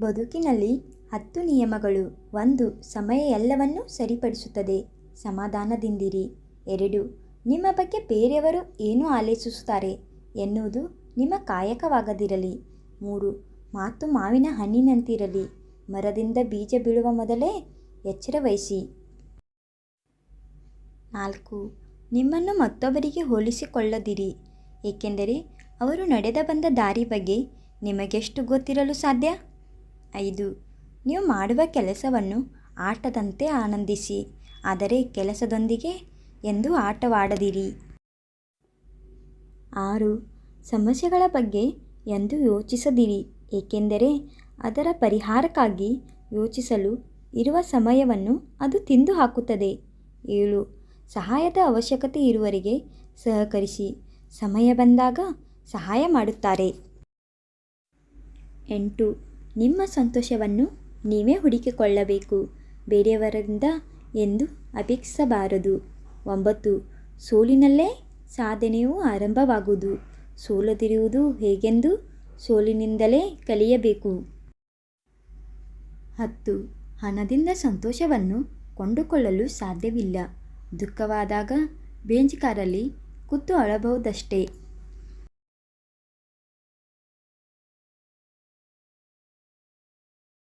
ಬದುಕಿನಲ್ಲಿ ಹತ್ತು ನಿಯಮಗಳು, ಒಂದು ಸಮಯ ಎಲ್ಲವನ್ನೂ ಸರಿಪಡಿಸುತ್ತದೆ. ಸಮಾಧಾನದಿಂದಿರಿ. ಎರಡು, ನಿಮ್ಮ ಬಗ್ಗೆ ಬೇರೆಯವರು ಏನು ಆಲೋಚಿಸುತ್ತಾರೆ ಎನ್ನುವುದು ನಿಮ್ಮ ಕಾಯಕವಾಗದಿರಲಿ. ಮೂರು, ಮಾತು ಮಾವಿನ ಹಣ್ಣಿನಂತಿರಲಿ. ಮರದಿಂದ ಬೀಜ ಬೀಳುವ ಮೊದಲೇ ಎಚ್ಚರ ವಹಿಸಿ. ನಾಲ್ಕು, ನಿಮ್ಮನ್ನು ಮತ್ತೊಬ್ಬರಿಗೆ ಹೋಲಿಸಿಕೊಳ್ಳದಿರಿ. ಏಕೆಂದರೆ ಅವರು ನಡೆದ ಬಂದ ದಾರಿ ಬಗ್ಗೆ ನಿಮಗೆಷ್ಟು ಗೊತ್ತಿರಲು ಸಾಧ್ಯ? ಐದು. ನೀವು ಮಾಡುವ ಕೆಲಸವನ್ನು ಆಟದಂತೆ ಆನಂದಿಸಿ, ಆದರೆ ಕೆಲಸದೊಂದಿಗೆ ಎಂದು ಆಟವಾಡದಿರಿ. ಆರು. ಸಮಸ್ಯೆಗಳ ಬಗ್ಗೆ ಎಂದು ಯೋಚಿಸದಿರಿ, ಏಕೆಂದರೆ ಅದರ ಪರಿಹಾರಕ್ಕಾಗಿ ಯೋಚಿಸಲು ಇರುವ ಸಮಯವನ್ನು ಅದು ತಿಂದು ಹಾಕುತ್ತದೆ ಏಳು. ಸಹಾಯದ ಅವಶ್ಯಕತೆ ಇರುವವರಿಗೆ ಸಹಕರಿಸಿ, ಸಮಯ ಬಂದಾಗ ಸಹಾಯ ಮಾಡುತ್ತಾರೆ. ಎಂಟು. ನಿಮ್ಮ ಸಂತೋಷವನ್ನು ನೀವೇ ಹುಡುಕಿಕೊಳ್ಳಬೇಕು. ಬೇರೆಯವರಿಂದ ಎಂದು ಅಪೇಕ್ಷಿಸಬಾರದು. ಒಂಬತ್ತು, ಸೋಲಿನಲ್ಲೇ ಸಾಧನೆಯು ಆರಂಭವಾಗುವುದು. ಸೋಲದಿರುವುದು ಹೇಗೆಂದು ಸೋಲಿನಿಂದಲೇ ಕಲಿಯಬೇಕು. ಹತ್ತು, ಹಣದಿಂದ ಸಂತೋಷವನ್ನು ಕೊಂಡುಕೊಳ್ಳಲು ಸಾಧ್ಯವಿಲ್ಲ. ದುಃಖವಾದಾಗ ಬೇಂಜ್ಕಾರಲ್ಲಿ ಕೂತು ಅಳಬಹುದಷ್ಟೇ.